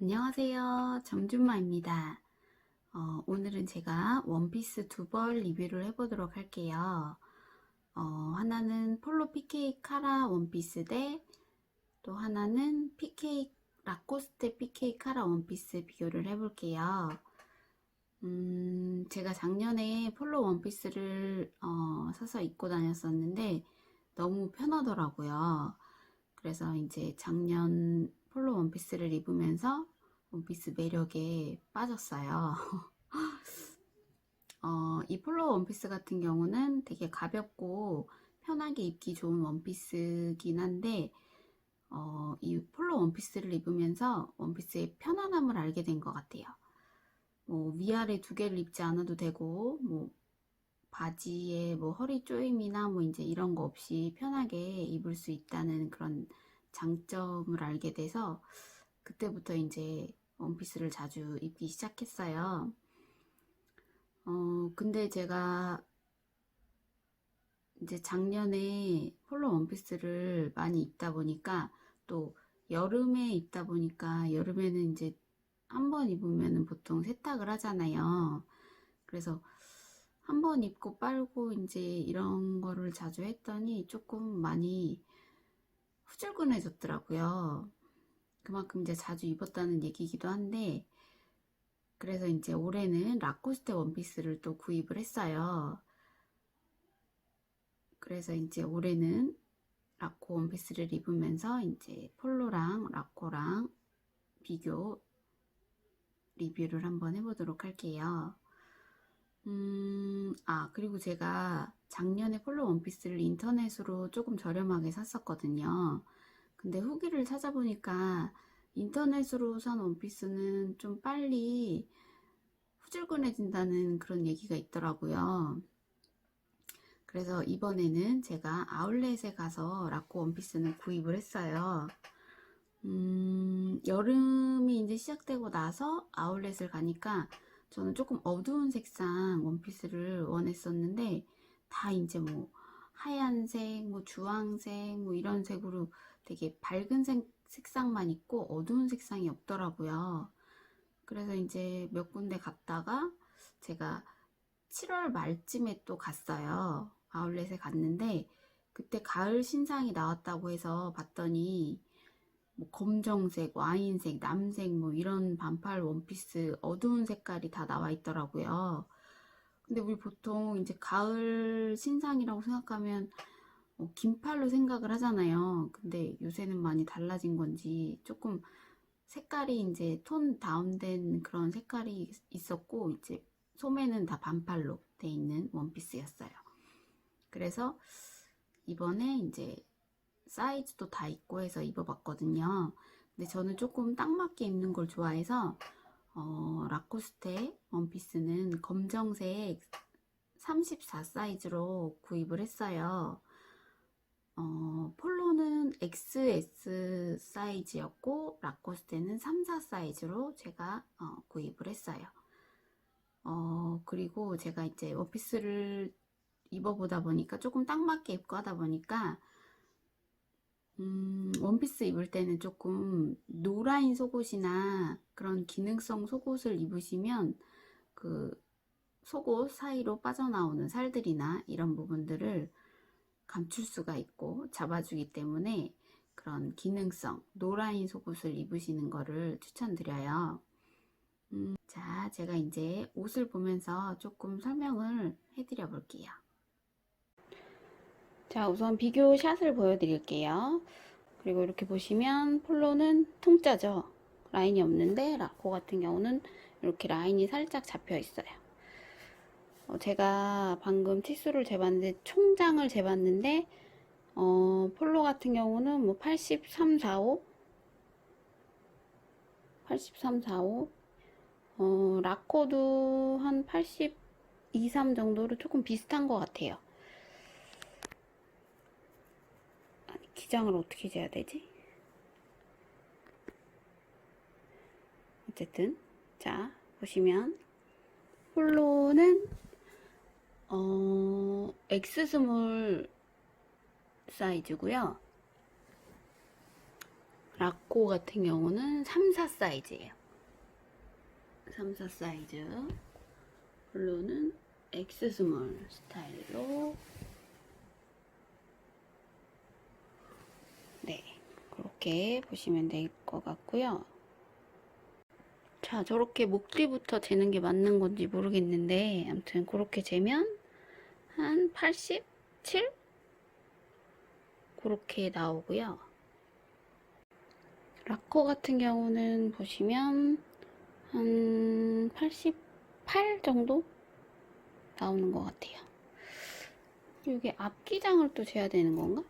안녕하세요. 정준마입니다. 어, 오늘은 제가 원피스 두 벌 리뷰를 해보도록 할게요. 어, 하나는 폴로 PK 카라 원피스 대 또 하나는 PK 라코스테 PK 카라 원피스 비교를 해볼게요. 음, 제가 작년에 폴로 원피스를 어, 사서 입고 다녔었는데 너무 편하더라고요. 그래서 이제 작년 폴로 원피스를 입으면서 원피스 매력에 빠졌어요. 어, 이 폴로 원피스 같은 경우는 되게 가볍고 편하게 입기 좋은 원피스긴 한데, 어, 이 폴로 원피스를 입으면서 원피스의 편안함을 알게 된 것 같아요. 뭐, 위아래 두 개를 입지 않아도 되고, 뭐, 바지에 뭐 허리 조임이나 뭐 이제 이런 거 없이 편하게 입을 수 있다는 그런 장점을 알게 돼서 그때부터 이제 원피스를 자주 입기 시작했어요. 어, 근데 제가 이제 작년에 폴로 원피스를 많이 입다 보니까 또 여름에 입다 보니까 여름에는 이제 한 번 입으면 보통 세탁을 하잖아요. 그래서 한 번 입고 빨고 이제 이런 거를 자주 했더니 조금 많이 후줄근해졌더라고요. 그만큼 이제 자주 입었다는 얘기이기도 한데, 그래서 이제 올해는 라코스테 원피스를 또 구입을 했어요. 그래서 이제 올해는 라코 원피스를 입으면서 이제 폴로랑 라코랑 비교 리뷰를 한번 해보도록 할게요. 음, 아, 그리고 제가 작년에 폴로 원피스를 인터넷으로 조금 저렴하게 샀었거든요. 근데 후기를 찾아보니까 인터넷으로 산 원피스는 좀 빨리 후줄근해진다는 그런 얘기가 있더라고요. 그래서 이번에는 제가 아울렛에 가서 라코 원피스는 구입을 했어요. 음, 여름이 이제 시작되고 나서 아울렛을 가니까 저는 조금 어두운 색상 원피스를 원했었는데 다 이제 뭐 하얀색, 뭐 주황색, 뭐 이런 색으로 되게 밝은 색, 색상만 있고 어두운 색상이 없더라고요. 그래서 이제 몇 군데 갔다가 제가 7월 말쯤에 또 갔어요. 아울렛에 갔는데 그때 가을 신상이 나왔다고 해서 봤더니 뭐 검정색, 와인색, 남색 뭐 이런 반팔 원피스 어두운 색깔이 다 나와 있더라고요. 근데 우리 보통 이제 가을 신상이라고 생각하면 어, 긴팔로 생각을 하잖아요. 근데 요새는 많이 달라진 건지 조금 색깔이 이제 톤 다운된 그런 색깔이 있었고 이제 소매는 다 반팔로 돼 있는 원피스였어요. 그래서 이번에 이제 사이즈도 다 있고 해서 입어봤거든요. 근데 저는 조금 딱 맞게 입는 걸 좋아해서 어, 라코스테 원피스는 검정색 34 사이즈로 구입을 했어요. 어, 폴로는 XS 사이즈였고 라코스테는 34 사이즈로 제가 어, 구입을 했어요. 어, 그리고 제가 이제 원피스를 입어보다 보니까 조금 딱 맞게 입고 하다 보니까 음, 원피스 입을 때는 조금 노라인 속옷이나 그런 기능성 속옷을 입으시면 그 속옷 사이로 빠져나오는 살들이나 이런 부분들을 감출 수가 있고 잡아주기 때문에 그런 기능성 노라인 속옷을 입으시는 거를 추천드려요. 음, 자, 제가 이제 옷을 보면서 조금 설명을 해드려 볼게요. 자, 우선 비교 샷을 보여드릴게요. 그리고 이렇게 보시면 폴로는 통짜죠. 라인이 없는데 라코 같은 경우는 이렇게 라인이 살짝 잡혀 있어요. 어, 제가 방금 치수를 재봤는데 총장을 재봤는데 어, 폴로 같은 경우는 뭐 83, 45 83, 45 어, 라코도 한 82, 3 정도로 조금 비슷한 것 같아요. 아니, 기장을 어떻게 재야 되지? 어쨌든 자 보시면 폴로는 어, X 스몰 사이즈고요. 라코 같은 경우는 3, 4 사이즈예요. 3, 4 사이즈. 블루는 X 스몰 스타일로 네, 그렇게 보시면 될 것 같고요. 자, 저렇게 목 뒤부터 재는 게 맞는 건지 모르겠는데 아무튼 그렇게 재면 한 87? 그렇게 나오고요. 라커 같은 경우는 보시면 한 88 정도 나오는 것 같아요. 이게 앞기장을 또 재야 되는 건가?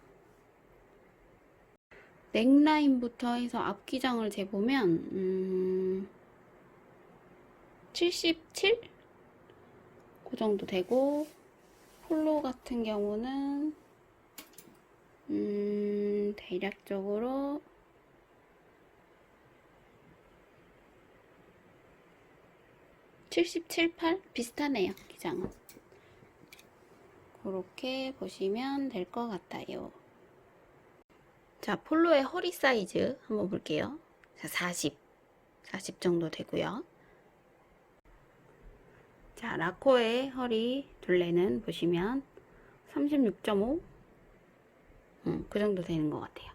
넥라인부터 해서 앞기장을 재보면 음, 77? 그 정도 되고 폴로 같은 경우는 음, 대략적으로 (77, 8) 비슷하네요 기장은. 그렇게 보시면 될 것 같아요 자 폴로의 허리 사이즈 한번 볼게요. 자, 40 40 정도 되고요. 자 라코의 허리 둘레는 보시면 36.5 음, 그 정도 되는 것 같아요